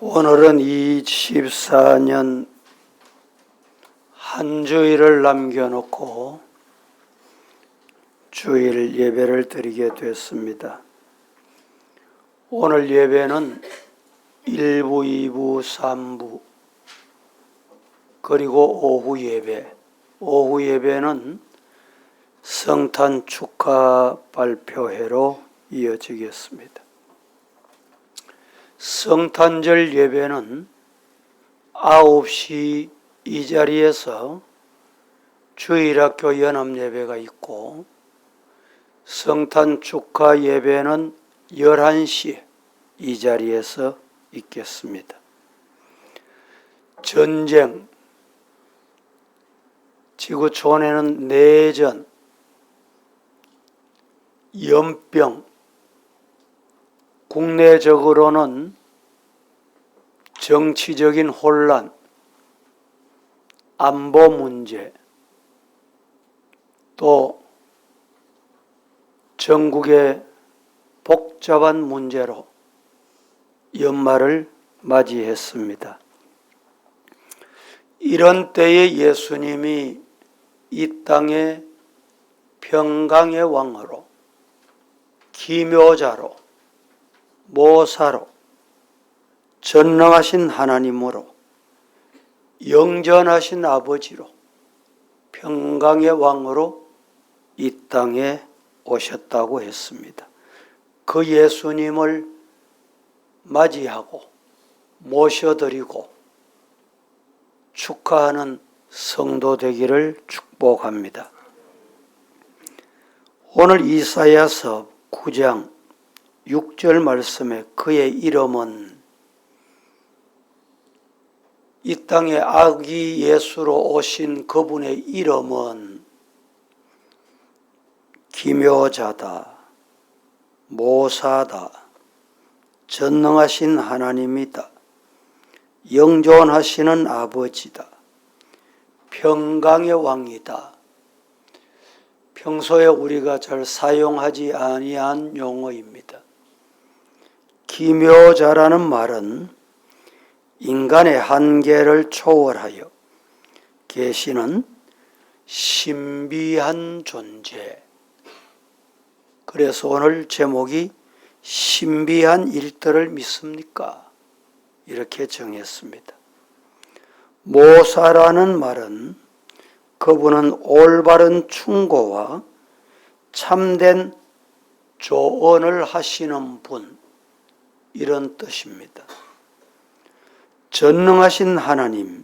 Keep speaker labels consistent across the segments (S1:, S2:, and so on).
S1: 오늘은 24년 한 주일을 남겨놓고 주일 예배를 드리게 됐습니다. 오늘 예배는 1부, 2부, 3부, 그리고 오후 예배. 오후 예배는 성탄 축하 발표회로 이어지겠습니다. 성탄절 예배는 9시 이 자리에서 주일학교 연합예배가 있고 성탄 축하 예배는 11시 이 자리에서 있겠습니다. 전쟁, 지구촌에는 내전, 연병, 국내적으로는 정치적인 혼란, 안보 문제, 또 전국의 복잡한 문제로 연말을 맞이했습니다. 이런 때에 예수님이 이 땅에 평강의 왕으로, 기묘자로, 모사로 전능하신 하나님으로 영전하신 아버지로 평강의 왕으로 이 땅에 오셨다고 했습니다. 그 예수님을 맞이하고 모셔드리고 축하하는 성도 되기를 축복합니다. 오늘 이사야서 9장 6절 말씀에 그의 이름은 이 땅에 아기 예수로 오신 그분의 이름은 기묘자다, 모사다, 전능하신 하나님이다, 영존하시는 아버지다, 평강의 왕이다. 평소에 우리가 잘 사용하지 아니한 용어입니다. 기묘자라는 말은 인간의 한계를 초월하여 계시는 신비한 존재. 그래서 오늘 제목이 신비한 일들을 믿습니까? 이렇게 정했습니다. 모사라는 말은 그분은 올바른 충고와 참된 조언을 하시는 분, 이런 뜻입니다. 전능하신 하나님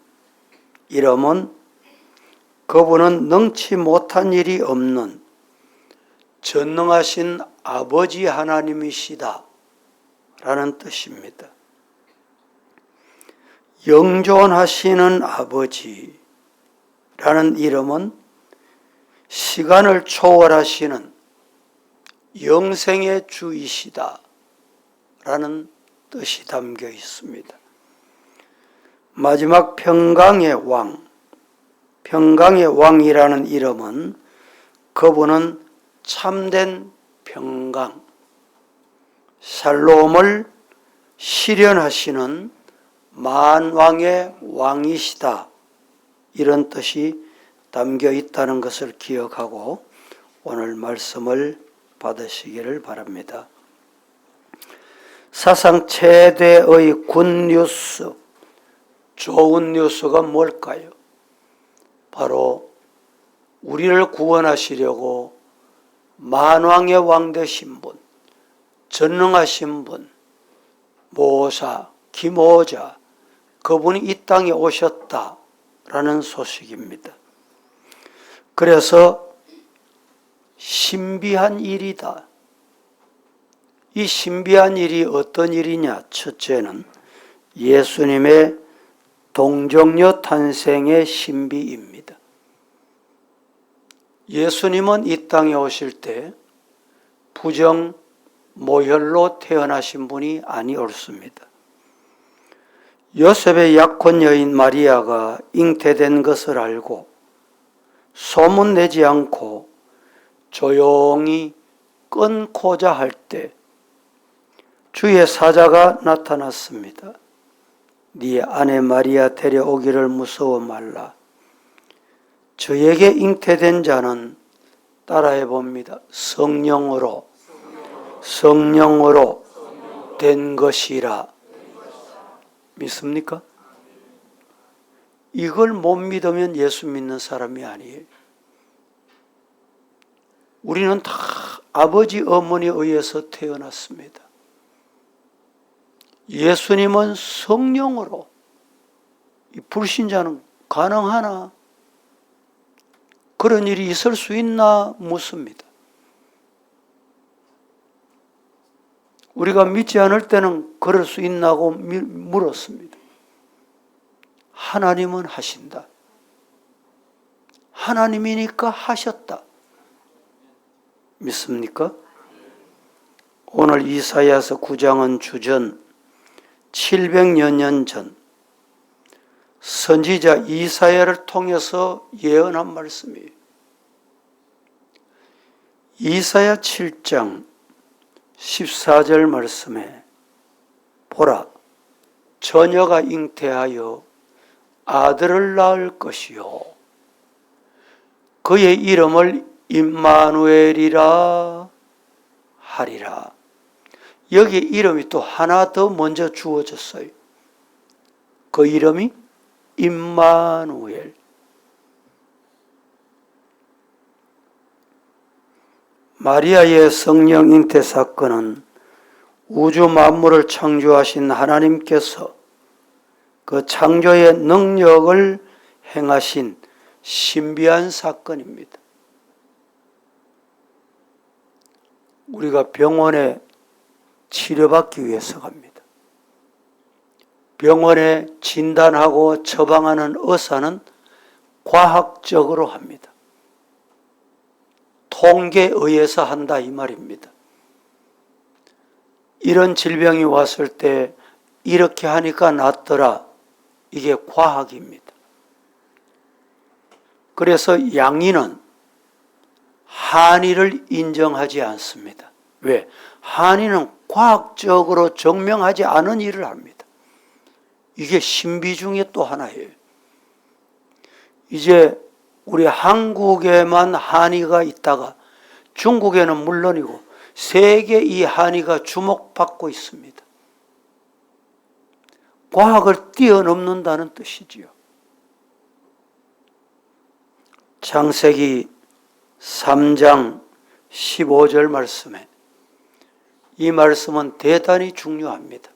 S1: 이름은 그분은 능치 못한 일이 없는 전능하신 아버지 하나님이시다 라는 뜻입니다. 영존하시는 아버지라는 이름은 시간을 초월하시는 영생의 주이시다 라는 뜻이 담겨 있습니다. 마지막 평강의 왕, 평강의 왕이라는 이름은 그분은 참된 평강, 살롬을 실현하시는 만왕의 왕이시다. 이런 뜻이 담겨 있다는 것을 기억하고 오늘 말씀을 받으시기를 바랍니다. 사상 최대의 굿뉴스, 좋은 뉴스가 뭘까요? 바로 우리를 구원하시려고 만왕의 왕 되신 분, 전능하신 분, 모사, 김호자, 그분이 이 땅에 오셨다라는 소식입니다. 그래서 신비한 일이다. 이 신비한 일이 어떤 일이냐? 첫째는 예수님의 동정녀 탄생의 신비입니다. 예수님은 이 땅에 오실 때 부정 모혈로 태어나신 분이 아니었습니다. 요셉의 약혼 여인 마리아가 잉태된 것을 알고 소문내지 않고 조용히 끊고자 할때 주의 사자가 나타났습니다. 네 아내 마리아 데려오기를 무서워 말라. 저에게 잉태된 자는 따라해 봅니다. 성령으로, 성령으로 된 것이라. 믿습니까? 이걸 못 믿으면 예수 믿는 사람이 아니에요. 우리는 다 아버지 어머니에 의해서 태어났습니다. 예수님은 성령으로 불신자는 가능하나 그런 일이 있을 수 있나 묻습니다. 우리가 믿지 않을 때는 그럴 수 있나고 물었습니다. 하나님은 하신다. 하나님이니까 하셨다. 믿습니까? 오늘 이사야서 9장은 주전, 700여 년 전, 선지자 이사야를 통해서 예언한 말씀이 이사야 7장 14절 말씀에 보라 처녀가 잉태하여 아들을 낳을 것이요 그의 이름을 임마누엘이라 하리라 여기 이름이 또 하나 더 먼저 주어졌어요. 그 이름이 임마누엘. 마리아의 성령 잉태 사건은 우주 만물을 창조하신 하나님께서 그 창조의 능력을 행하신 신비한 사건입니다. 우리가 병원에 치료받기 위해서 갑니다. 병원에 진단하고 처방하는 의사는 과학적으로 합니다. 통계에 의해서 한다 이 말입니다. 이런 질병이 왔을 때 이렇게 하니까 낫더라. 이게 과학입니다. 그래서 양인은 한의를 인정하지 않습니다. 왜? 한인은 과학적으로 증명하지 않은 일을 합니다. 이게 신비 중에 또 하나예요. 이제 우리 한국에만 한의가 있다가 중국에는 물론이고 세계 이 한의가 주목받고 있습니다. 과학을 뛰어넘는다는 뜻이지요. 창세기 3장 15절 말씀에 이 말씀은 대단히 중요합니다.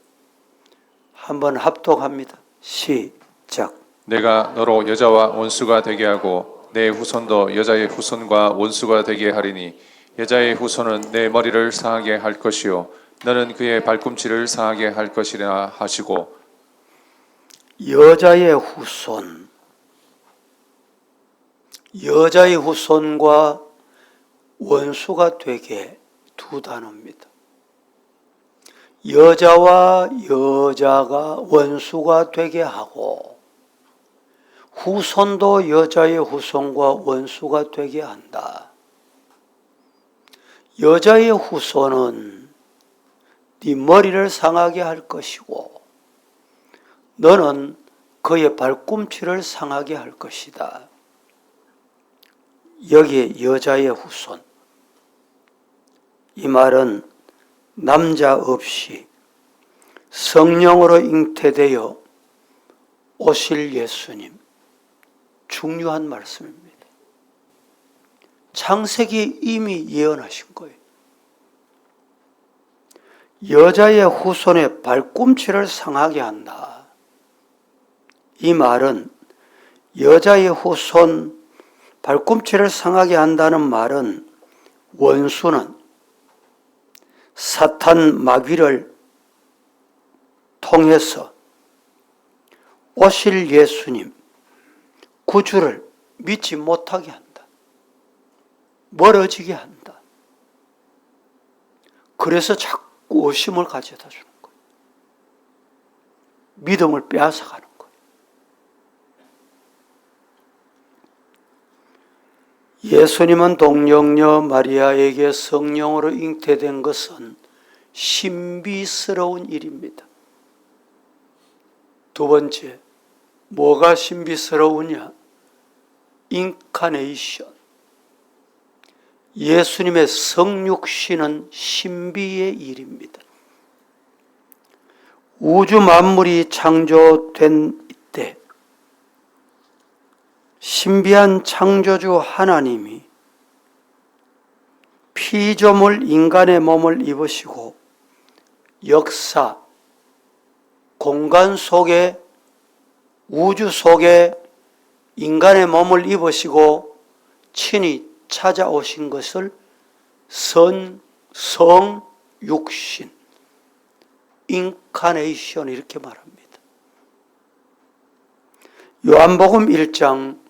S1: 한번 합독합니다. 시작.
S2: 내가 너로 여자와 원수가 되게 하고 내 후손도 여자의 후손과 원수가 되게 하리니 여자의 후손은 내 머리를 상하게 할 것이요 너는 그의 발꿈치를 상하게 할 것이라 하시고
S1: 여자의 후손 여자의 후손과 원수가 되게 두 단어입니다. 여자와 여자가 원수가 되게 하고 후손도 여자의 후손과 원수가 되게 한다. 여자의 후손은 네 머리를 상하게 할 것이고 너는 그의 발꿈치를 상하게 할 것이다. 여기 여자의 후손. 이 말은 남자 없이 성령으로 잉태되어 오실 예수님. 중요한 말씀입니다. 창세기 이미 예언하신 거예요. 여자의 후손의 발꿈치를 상하게 한다. 이 말은 여자의 후손 발꿈치를 상하게 한다는 말은 원수는 사탄 마귀를 통해서 오실 예수님 구주를 믿지 못하게 한다. 멀어지게 한다. 그래서 자꾸 의심을 가져다 주는 거예요. 믿음을 빼앗아가는 예수님은 동령녀 마리아에게 성령으로 잉태된 것은 신비스러운 일입니다. 두 번째, 뭐가 신비스러우냐? 인카네이션. 예수님의 성육신은 신비의 일입니다. 우주 만물이 창조된 신비한 창조주 하나님이 피조물 인간의 몸을 입으시고 역사, 공간 속에 우주 속에 인간의 몸을 입으시고 친히 찾아오신 것을 선, 성, 육신, 인카네이션 이렇게 말합니다. 요한복음 1장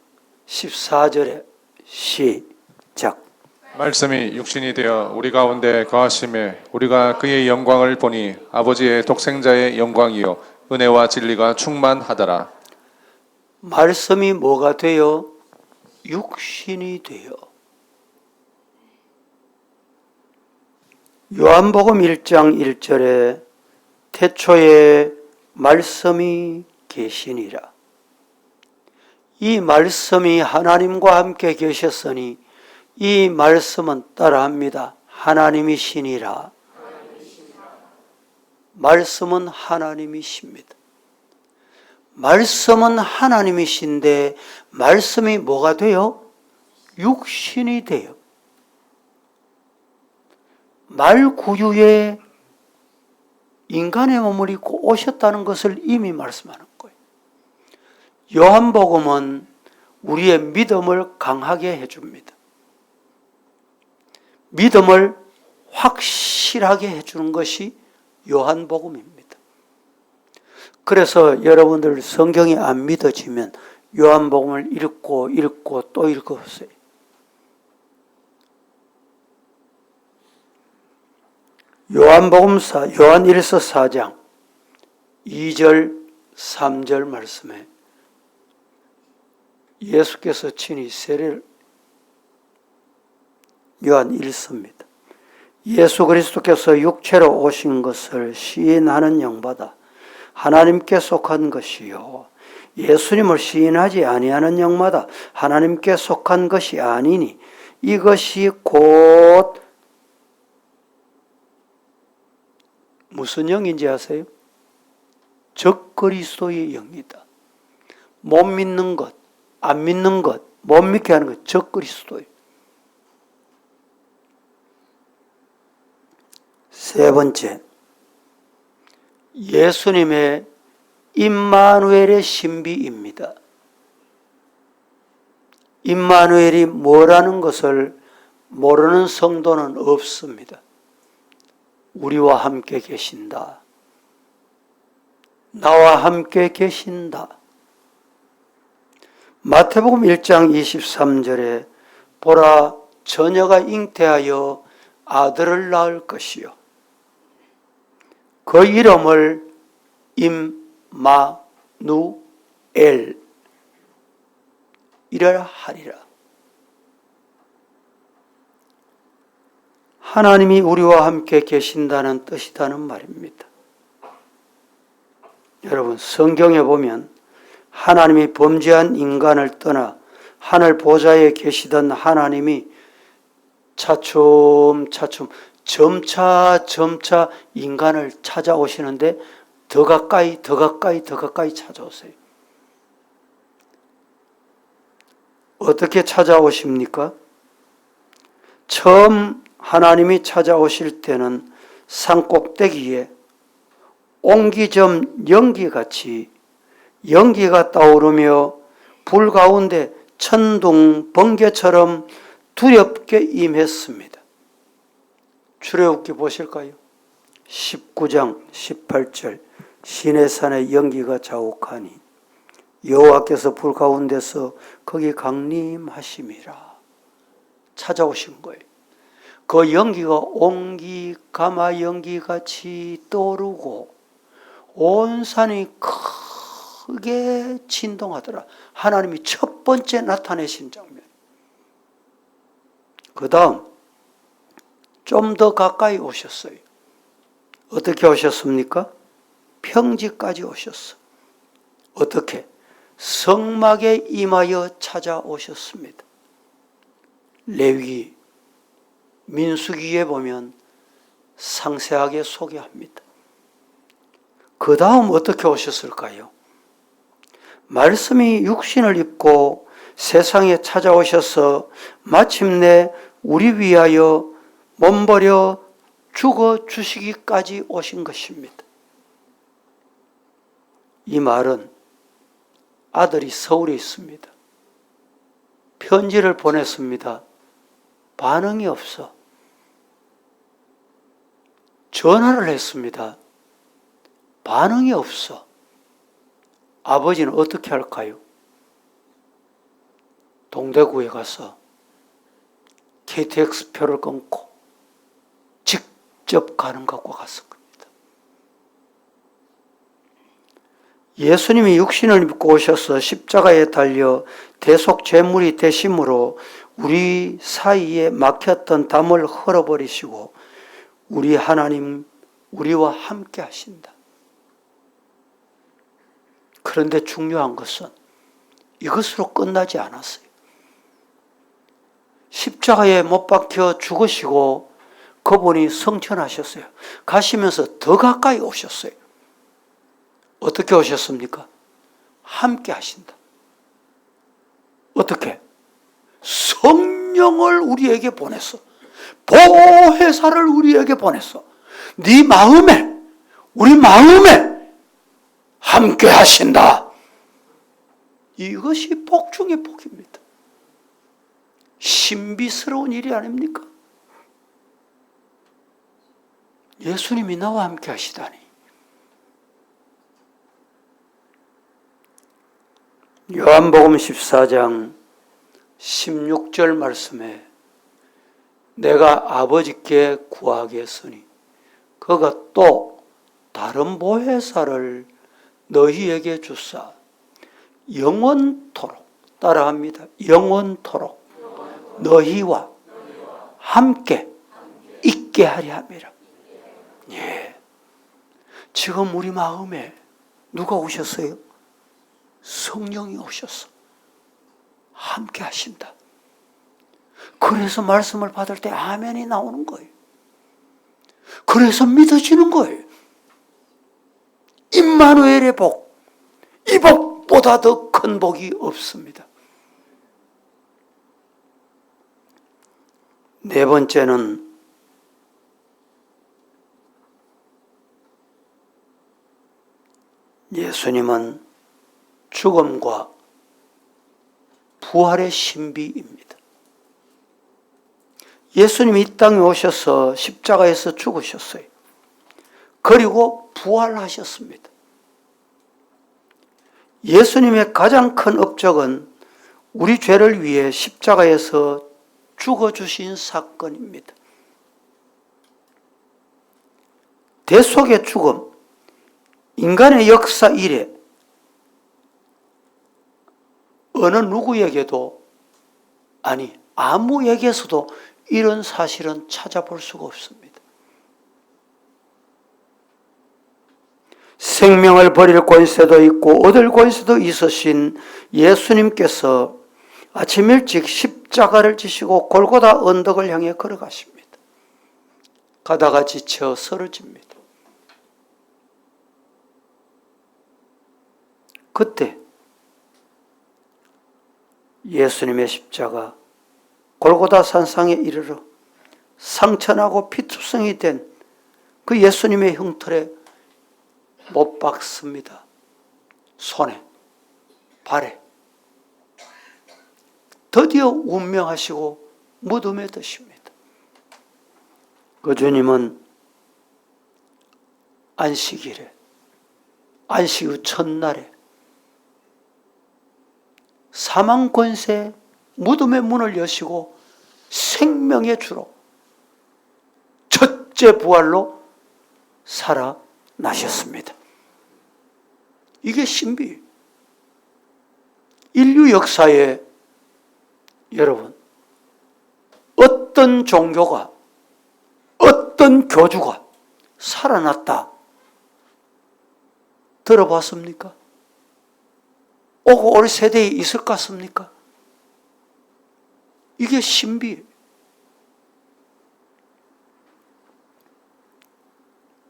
S1: 14절에 시작
S2: 말씀이 육신이 되어 우리 가운데 거하심에 우리가 그의 영광을 보니 아버지의 독생자의 영광이요 은혜와 진리가 충만하더라
S1: 말씀이 뭐가 되어 육신이 되어 요한복음 1장 1절에 태초에 말씀이 계시니라 이 말씀이 하나님과 함께 계셨으니 이 말씀은 따라합니다. 하나님이시니라. 말씀은 하나님이십니다. 말씀은 하나님이신데 말씀이 뭐가 돼요? 육신이 돼요. 말 구유에 인간의 몸을 입고 오셨다는 것을 이미 말씀하는 요한복음은 우리의 믿음을 강하게 해줍니다. 믿음을 확실하게 해주는 것이 요한복음입니다. 그래서 여러분들 성경이 안 믿어지면 요한복음을 읽고 읽고 또읽어요 요한복음사 요한일서 4장 2절 3절 말씀에 예수께서 친히 세례를 요한 1서입니다. 예수 그리스도께서 육체로 오신 것을 시인하는 영바다 하나님께 속한 것이요 예수님을 시인하지 아니하는 영마다 하나님께 속한 것이 아니니 이것이 곧 무슨 영인지 아세요? 적그리스도의 영이다. 못 믿는 것, 안 믿는 것, 못 믿게 하는 것, 적 그리스도예요. 세 번째, 예수님의 임마누엘의 신비입니다. 임마누엘이 뭐라는 것을 모르는 성도는 없습니다. 우리와 함께 계신다. 나와 함께 계신다. 마태복음 1장 23절에 보라 처녀가 잉태하여 아들을 낳을 것이요 그 이름을 임마누엘 이라 하리라 하나님이 우리와 함께 계신다는 뜻이다는 말입니다. 여러분 성경에 보면 하나님이 범죄한 인간을 떠나 하늘 보좌에 계시던 하나님이 차츰차츰 점차 점차 인간을 찾아오시는데 더 가까이 더 가까이 더 가까이 찾아오세요. 어떻게 찾아오십니까? 처음 하나님이 찾아오실 때는 산 꼭대기에 옹기 점 연기같이 연기가 떠오르며 불 가운데 천둥 번개처럼 두렵게 임했습니다. 출애굽기 보실까요? 19장 18절 시내산의 연기가 자욱하니 여호와께서 불 가운데서 거기 강림하심이라 찾아오신 거예요. 그 연기가 옹기 가마 연기같이 떠오르고 온 산이 큰 크게 진동하더라. 하나님이 첫 번째 나타내신 장면. 그 다음, 좀 더 가까이 오셨어요. 어떻게 오셨습니까? 평지까지 오셨어. 어떻게? 성막에 임하여 찾아오셨습니다. 레위, 기 민수기에 보면 상세하게 소개합니다. 그 다음 어떻게 오셨을까요? 말씀이 육신을 입고 세상에 찾아오셔서 마침내 우리 위하여 몸버려 죽어 주시기까지 오신 것입니다. 이 말은 아들이 서울에 있습니다. 편지를 보냈습니다. 반응이 없어. 전화를 했습니다. 반응이 없어. 아버지는 어떻게 할까요? 동대구에 가서 KTX 표를 끊고 직접 가는 것과 같습니다. 예수님이 육신을 입고 오셔서 십자가에 달려 대속 제물이 되심으로 우리 사이에 막혔던 담을 헐어버리시고 우리 하나님 우리와 함께 하신다. 그런데 중요한 것은 이것으로 끝나지 않았어요. 십자가에 못 박혀 죽으시고 그분이 성천하셨어요. 가시면서 더 가까이 오셨어요. 어떻게 오셨습니까? 함께 하신다. 어떻게? 성령을 우리에게 보냈어. 보호회사를 우리에게 보냈어. 네 마음에, 우리 마음에 함께 하신다. 이것이 복 중의 복입니다. 신비스러운 일이 아닙니까? 예수님이 나와 함께 하시다니. 요한복음 14장 16절 말씀에 내가 아버지께 구하겠으니 그가 또 다른 보혜사를 너희에게 주사 영원토록 따라합니다. 영원토록 너희와 함께 있게 하리 합니다. 예. 지금 우리 마음에 누가 오셨어요? 성령이 오셨어. 함께 하신다. 그래서 말씀을 받을 때 아멘이 나오는 거예요. 그래서 믿어지는 거예요. 임마누엘의 복, 이 복보다 더 큰 복이 없습니다. 네 번째는 예수님은 죽음과 부활의 신비입니다. 예수님이 이 땅에 오셔서 십자가에서 죽으셨어요. 그리고 부활하셨습니다. 예수님의 가장 큰 업적은 우리 죄를 위해 십자가에서 죽어주신 사건입니다. 대속의 죽음, 인간의 역사 이래 어느 누구에게도 아니 아무에게서도 이런 사실은 찾아볼 수가 없습니다. 생명을 버릴 권세도 있고 얻을 권세도 있으신 예수님께서 아침 일찍 십자가를 지시고 골고다 언덕을 향해 걸어가십니다. 가다가 지쳐 쓰러집니다. 그때 예수님의 십자가 골고다 산상에 이르러 상처나고 피투성이 된 그 예수님의 형틀에 못 박습니다. 손에, 발에. 드디어 운명하시고 무덤에 드십니다. 그 주님은 안식일에, 안식 후 첫날에 사망 권세 무덤의 문을 여시고 생명의 주로 첫째 부활로 살아나셨습니다. 이게 신비. 인류 역사에 여러분, 어떤 종교가, 어떤 교주가 살아났다. 들어봤습니까? 오고 올 세대에 있을 것 같습니까? 이게 신비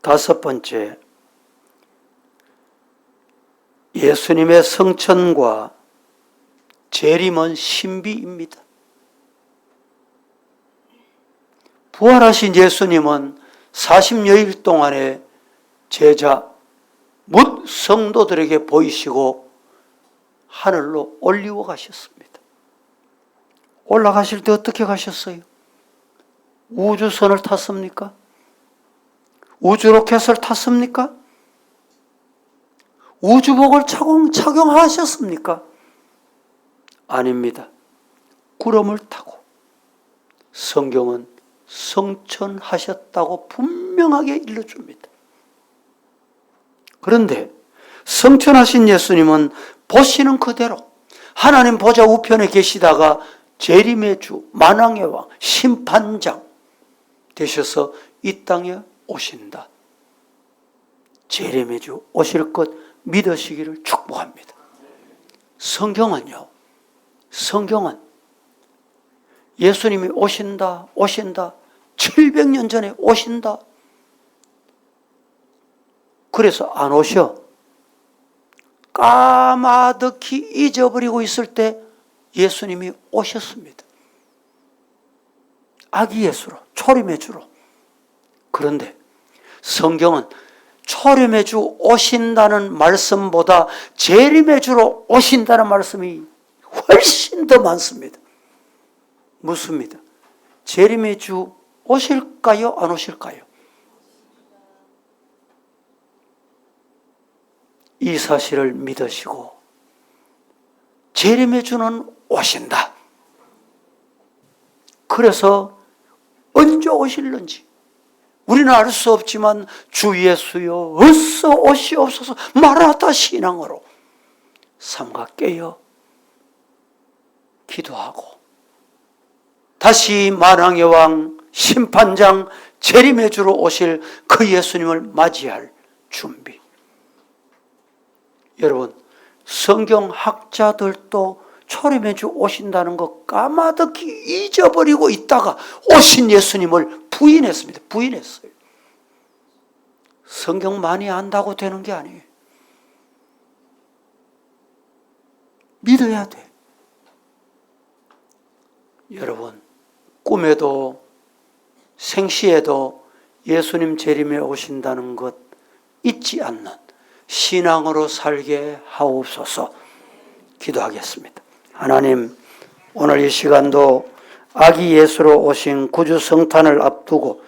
S1: 다섯 번째, 예수님의 성천과 재림은 신비입니다. 부활하신 예수님은 40여일 동안의 제자, 못 성도들에게 보이시고 하늘로 올리워 가셨습니다. 올라가실 때 어떻게 가셨어요? 우주선을 탔습니까? 우주 로켓을 탔습니까? 우주복을 착용, 착용하셨습니까? 아닙니다. 구름을 타고 성경은 성천하셨다고 분명하게 일러줍니다. 그런데 성천하신 예수님은 보시는 그대로 하나님 보좌 우편에 계시다가 재림의 주, 만왕의 왕, 심판장 되셔서 이 땅에 오신다. 재림의 주 오실 것 믿으시기를 축복합니다. 성경은요, 성경은 예수님이 오신다, 오신다, 700년 전에 오신다. 그래서 안 오셔. 까마득히 잊어버리고 있을 때 예수님이 오셨습니다. 아기 예수로, 초림의 주로. 그런데 성경은 초림해 주 오신다는 말씀보다 재림해 주로 오신다는 말씀이 훨씬 더 많습니다. 묻습니다. 재림의 주 오실까요? 안 오실까요? 이 사실을 믿으시고 재림의 주는 오신다. 그래서 언제 오실는지 우리는 알 수 없지만 주 예수여 어서 오시옵소서 마라다 신앙으로 삼가 깨어 기도하고 다시 만왕의 왕 심판장 재림해 주러 오실 그 예수님을 맞이할 준비. 여러분, 성경 학자들도 초림해 주 오신다는 것 까마득히 잊어버리고 있다가 오신 예수님을 부인했습니다. 부인했어요. 성경 많이 안다고 되는 게 아니에요. 믿어야 돼. 여러분, 꿈에도 생시에도 예수님 재림에 오신다는 것 잊지 않는 신앙으로 살게 하옵소서 기도하겠습니다. 하나님, 오늘 이 시간도 아기 예수로 오신 구주 성탄을 앞두고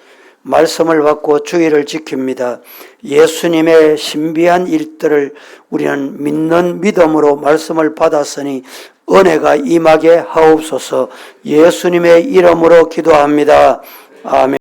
S1: 말씀을 받고 주의를 지킵니다. 예수님의 신비한 일들을 우리는 믿는 믿음으로 말씀을 받았으니 은혜가 임하게 하옵소서 예수님의 이름으로 기도합니다. 아멘.